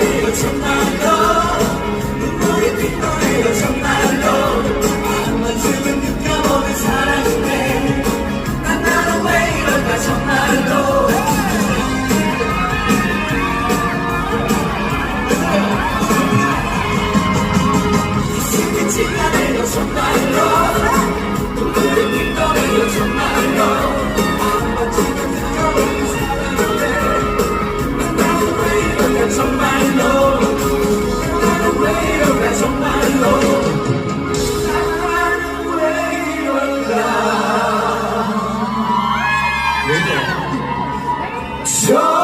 빛나요 정말로 눈물이 빛나요 정말로 한 번쯤은 느껴보는 사랑인데 난 나는 왜 이럴까 정말로 빛이 빛이 나네요 정말로 So.